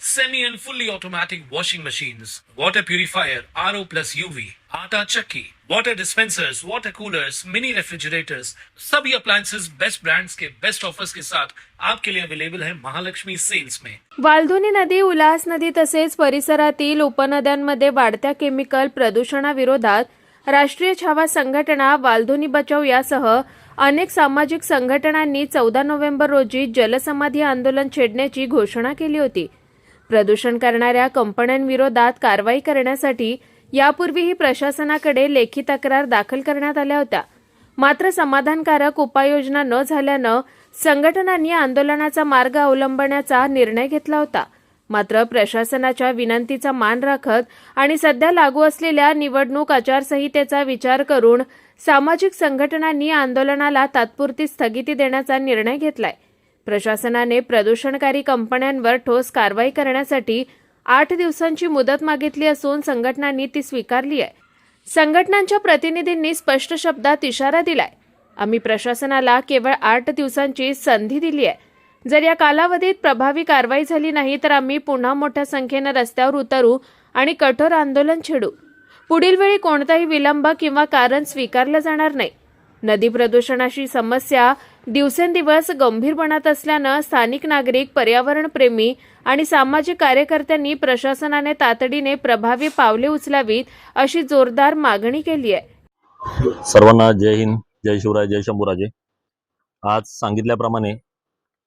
semi and fully automatic washing machines, water purifier, RO plus UV, आटा चक्की, water dispensers, water coolers, mini refrigerators, सभी appliances best brands के best offers के साथ आपके लिए अवेलेबल है महालक्ष्मी सेल्स में वालधुनी नदी उल्हास नदी तसेच परिसरातील उपनद्यांमध्ये वाढत्या केमिकल प्रदूषणाविरोधात राष्ट्रीय छावा संघटना वालधुनी बचाव यासह अनेक सामाजिक संघटनांनी चौदा नोव्हेंबर रोजी जलसमाधी आंदोलन छेडण्याची घोषणा केली होती. प्रदूषण करणाऱ्या कंपन्यांविरोधात कारवाई करण्यासाठी यापूर्वीही प्रशासनाकडे लेखी तक्रार दाखल करण्यात आल्या होत्या. मात्र समाधानकारक उपाययोजना न झाल्यानं संघटनांनी आंदोलनाचा मार्ग अवलंबण्याचा निर्णय घेतला होता. मात्र प्रशासनाच्या विनंतीचा मान राखत आणि सध्या लागू असलेल्या निवडणूक आचारसंहितेचा विचार करून सामाजिक संघटनांनी आंदोलनाला तात्पुरती स्थगिती देण्याचा निर्णय घेतलाय. प्रशासनाने प्रदूषणकारी कंपन्यांवर ठोस कारवाई करण्यासाठी आठ दिवसांची मुदत मागितली असून संघटनांनी ती स्वीकारली आहे. संघटनांच्या प्रतिनिधींनी स्पष्ट शब्दात इशारा दिलाय. आम्ही प्रशासनाला केवळ आठ दिवसांची संधी दिली आहे. जर या कालावधीत प्रभावी कारवाई झाली नाही तर आम्ही पुन्हा मोठ्या संख्येनं रस्त्यावर उतरू आणि कठोर आंदोलन छेडू. पुढील वेळी कोणताही विलंब किंवा कारण स्वीकारलं जाणार नाही. नदी प्रदूषणाची समस्या दिवसेंदिवस गंभीर बनत असल्यानं स्थानिक नागरिक पर्यावरणप्रेमी आणि सामाजिक कार्यकर्त्यांनी प्रशासनाने तातडीने प्रभावी पावले उचलावीत अशी जोरदार मागणी केली आहे. सर्वांना जय हिंद जय शिवराय जय शंभूराजे. आज सांगितल्याप्रमाणे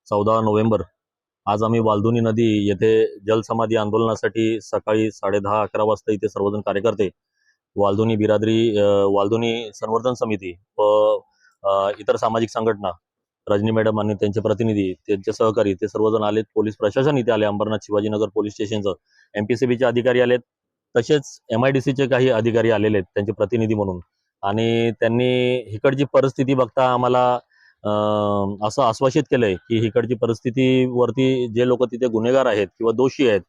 चौदा नोव्हेंबर आज आम्ही वालधुनी नदी येथे जलसमाधी आंदोलनासाठी सकाळी साडेदहा अकरा वाजता इथे सर्वजण कार्यकर्ते वालधुनी बिरादरी अ, वालधुनी संवर्धन समिती व इतर सामाजिक संघटना रजनी मॅडम आणि त्यांचे प्रतिनिधी त्यांचे सहकारी ते सर्वजण आलेत. पोलीस प्रशासन इथे आले. अंबरनाथ शिवाजीनगर पोलीस स्टेशनचं. एमपीसीबीचे अधिकारी आलेत. तसेच एम आय डी सीचे काही अधिकारी आलेले आहेत त्यांचे प्रतिनिधी म्हणून. आणि त्यांनी इकडची परिस्थिती बघता आम्हाला असं आश्वासित केलंय की इकडची परिस्थितीवरती जे लोक तिथे गुन्हेगार आहेत किंवा दोषी आहेत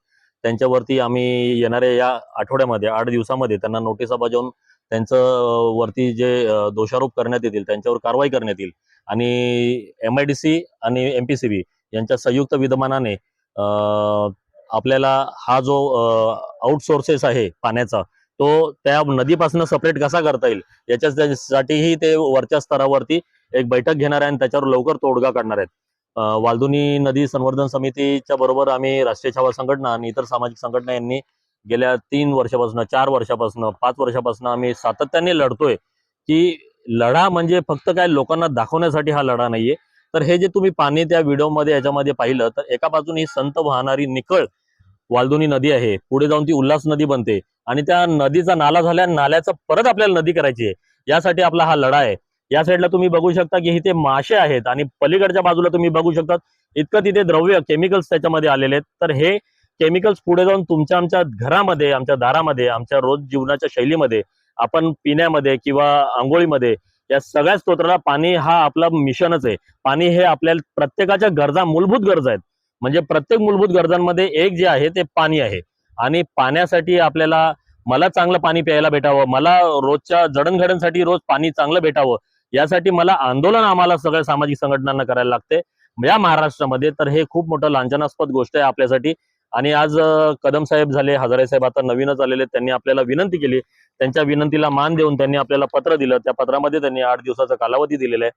त्यांच्यावरती आम्ही येणाऱ्या या आठवड्यामध्ये आठ दिवसामध्ये त्यांना नोटिसा बजावून त्यांचं वरती जे दोषारोप करण्यात येतील त्यांच्यावर कारवाई करण्यात येईल. आणि एम आय डी सी आणि एम पी सी बी यांच्या संयुक्त विद्यमानाने आपल्याला हा जो आउटसोर्सेस आहे पाण्याचा तो त्या नदीपासून सपरेट कसा करता येईल? याच्यासाठीही ते वरच्या स्तरावरती एक बैठक घेणार आहे आणि त्याच्यावर लवकर तोडगा काढणार आहेत. वाल्दुनी नदी संवर्धन समितीच्या बरोबर आम्ही राष्ट्रीय छावा संघटना आणि इतर सामाजिक संघटना यांनी गेल्या तीन वर्षापासून चार वर्षापासून पाच वर्षापासून आम्ही सातत्याने लढतोय की लढा म्हणजे फक्त काय लोकांना दाखवण्यासाठी हा लढा नाहीये. तर हे जे तुम्ही पाणी त्या व्हिडिओमध्ये याच्यामध्ये पाहिलं तर एका बाजूने ही संत वाहणारी निकळ वालदोनी नदी आहे. पुढे जाऊन ती उल्हास नदी बनते. आणि त्या नदीचा नाला झाल्या नाल्याचा परत आपल्याला नदी करायची आहे. यासाठी आपला हा लढा आहे. या साईडला तुम्ही बघू शकता की इथे मासे आहेत आणि पलीकडच्या बाजूला तुम्ही बघू शकता इतकं तिथे द्रव्य केमिकल्स त्याच्यामध्ये आलेले आहेत. तर हे केमिकल्स पुढे जाऊन तुमच्या आमच्या घरामध्ये आमच्या दारामध्ये आमच्या रोज जीवनाच्या शैलीमध्ये आपण पिण्यामध्ये किंवा आंघोळीमध्ये या सगळ्या स्तोत्राला पाणी हा आपला मिशनच आहे. पाणी हे आपल्या प्रत्येकाच्या गरजा मूलभूत गरजा आहेत. म्हणजे प्रत्येक मूलभूत गरजांमध्ये एक जे आहे ते पाणी आहे. आणि पाण्यासाठी आपल्याला मला चांगलं पाणी प्यायला भेटावं मला रोजच्या जडणघडणसाठी रोज पाणी चांगलं भेटावं यासाठी मला आंदोलन आम्हाला सगळ्या सामाजिक संघटनांना करायला लागते. या महाराष्ट्रामध्ये तर हे खूप मोठं लांछनास्पद गोष्ट आहे आपल्यासाठी. आणि आज कदम साहेब झाले हजारे साहेब आता नवीनच आलेले आहेत. त्यांनी आपल्याला विनंती केली त्यांच्या विनंतीला मान देऊन त्यांनी आपल्याला पत्र दिलं. त्या पत्रामध्ये त्यांनी आठ दिवसाचा कालावधी दिलेला आहे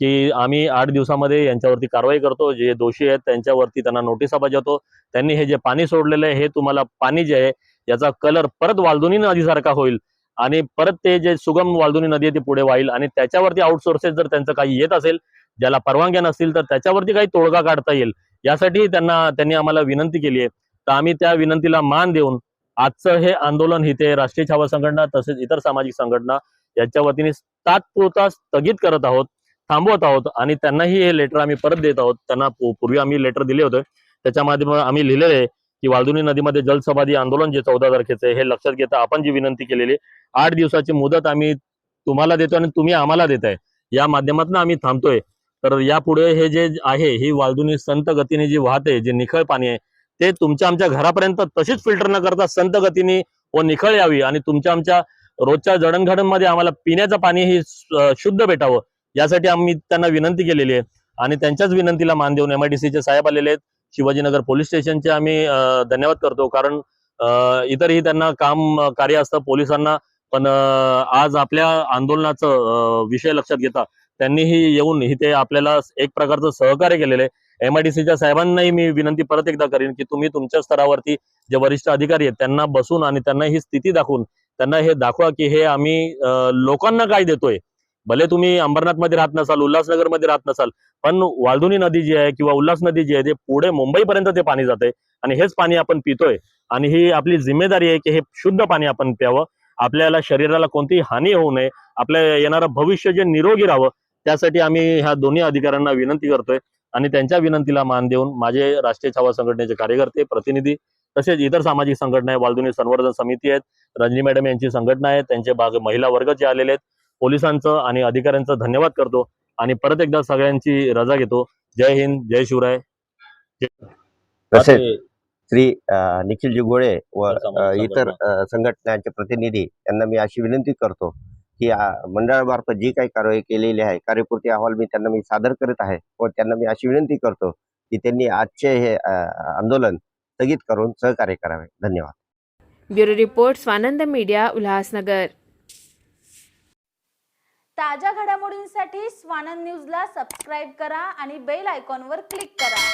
की आम्ही आठ दिवसामध्ये यांच्यावरती कारवाई करतो. जे दोषी आहेत त्यांच्यावरती त्यांना नोटिसा बजावतो त्यांनी हे जे पाणी सोडलेलं आहे हे तुम्हाला पाणी जे आहे याचा कलर परत वालधुनी नदीसारखा होईल आणि परत ते जे सुगम वालधुनी नदी आहे ती पुढे वाहील आणि त्याच्यावरती आउटसोर्सेस जर त्यांचं काही येत असेल ज्याला परवानग्या नसतील तर त्याच्यावरती काही तोडगा काढता येईल. यासाठी त्यांना त्यांनी आम्हाला विनंती केली आहे. तर आम्ही त्या विनंतीला मान देऊन आजचं हे आंदोलन इथे राष्ट्रीय छावा संघटना तसेच इतर सामाजिक संघटना याच्या वतीने तात्पुरता स्थगित करत आहोत थांबवत आहोत आणि त्यांनाही हे लेटर आम्ही परत देत आहोत. त्यांना पूर्वी आम्ही लेटर दिले होते. त्याच्यामध्ये आम्ही लिहिलेलं आहे की वालदुनी नदीमध्ये जलसमाधी आंदोलन जे चौदा तारखेचं आहे हे लक्षात घेता आपण जी विनंती केलेली आहे, आठ दिवसाची मुदत आम्ही तुम्हाला देतो आणि तुम्ही आम्हाला देत आहे. या माध्यमातून आम्ही थांबतोय. तर यापुढे हे जे आहे ही वालदुनी संत गतीने जी वाहते जे निखळ पाणी आहे ते तुमच्या आमच्या घरापर्यंत तशीच फिल्टर न करता संत गतीने व निखळ यावी आणि तुमच्या आमच्या रोजच्या जडणघडणमध्ये आम्हाला पिण्याचं पाणी ही शुद्ध भेटावं यासाठी आम्ही त्यांना विनंती केलेली आहे. आणि त्यांच्याच विनंतीला मान देऊन एमआयडीसीचे साहेब आलेले आहेत. शिवाजीनगर पोलीस स्टेशनचे आम्ही धन्यवाद करतो. कारण अं, इतरही त्यांना काम कार्य असतं पोलिसांना. पण आज आपल्या आंदोलनाचं विषय लक्षात घेता त्यांनीही येऊन इथे आपल्याला एक प्रकारचं सहकार्य केलेलं आहे. एमआयडीसीच्या साहेबांनाही मी विनंती परत एकदा करीन की तुम्ही तुमच्या स्तरावरती जे वरिष्ठ अधिकारी आहेत त्यांना बसून आणि त्यांना ही स्थिती दाखवून त्यांना हे दाखवा की हे आम्ही लोकांना काय देतोय. भले तुम्ही अंबरनाथमध्ये राहत नसाल उल्हासनगरमध्ये राहत नसाल पण वालधुनी नदी जी आहे किंवा उल्हास नदी जी आहे ते पुढे मुंबईपर्यंत ते पाणी जाते आणि हेच पाणी आपण पितोय आणि ही आपली जिम्मेदारी आहे की हे शुद्ध पाणी आपण प्यावं. आपल्याला शरीराला कोणतीही हानी होऊ नये. आपल्या येणारं भविष्य जे निरोगी राहावं त्यासाठी आम्ही ह्या दोन्ही अधिकाऱ्यांना विनंती करतोय. आणि त्यांच्या विनंतीला मान देऊन माझे राष्ट्रीय छावा संघटनेचे कार्यकर्ते प्रतिनिधी तसेच इतर सामाजिक संघटना आहे वालधुनी संवर्धन समिती आहेत रंजनी मॅडम यांची संघटना आहे त्यांचे भाग महिला वर्ग जे आलेले आहेत पोलिसांचं आणि अधिकाऱ्यांचं धन्यवाद करतो आणि परत एकदा सगळ्यांची रजा घेतो. जय हिंद जय शिवराय. तसेच श्री निखिलजी गोळे व इतर संघटनांचे प्रतिनिधी यांना मी अशी विनंती करतो की मंडळामार्फत जी काही कारवाई केलेली आहे कार्यपूर्ती अहवाल मी त्यांना मी सादर करत आहे व त्यांना मी अशी विनंती करतो की त्यांनी आजचे हे आंदोलन स्थगित करून सहकार्य करावे. धन्यवाद. Bureau report Swanand media Ulhasnagar. ताज्या घडामोडींसाठी स्वानंद न्यूजला सबस्क्राईब करा आणि बेल आयकॉनवर क्लिक करा.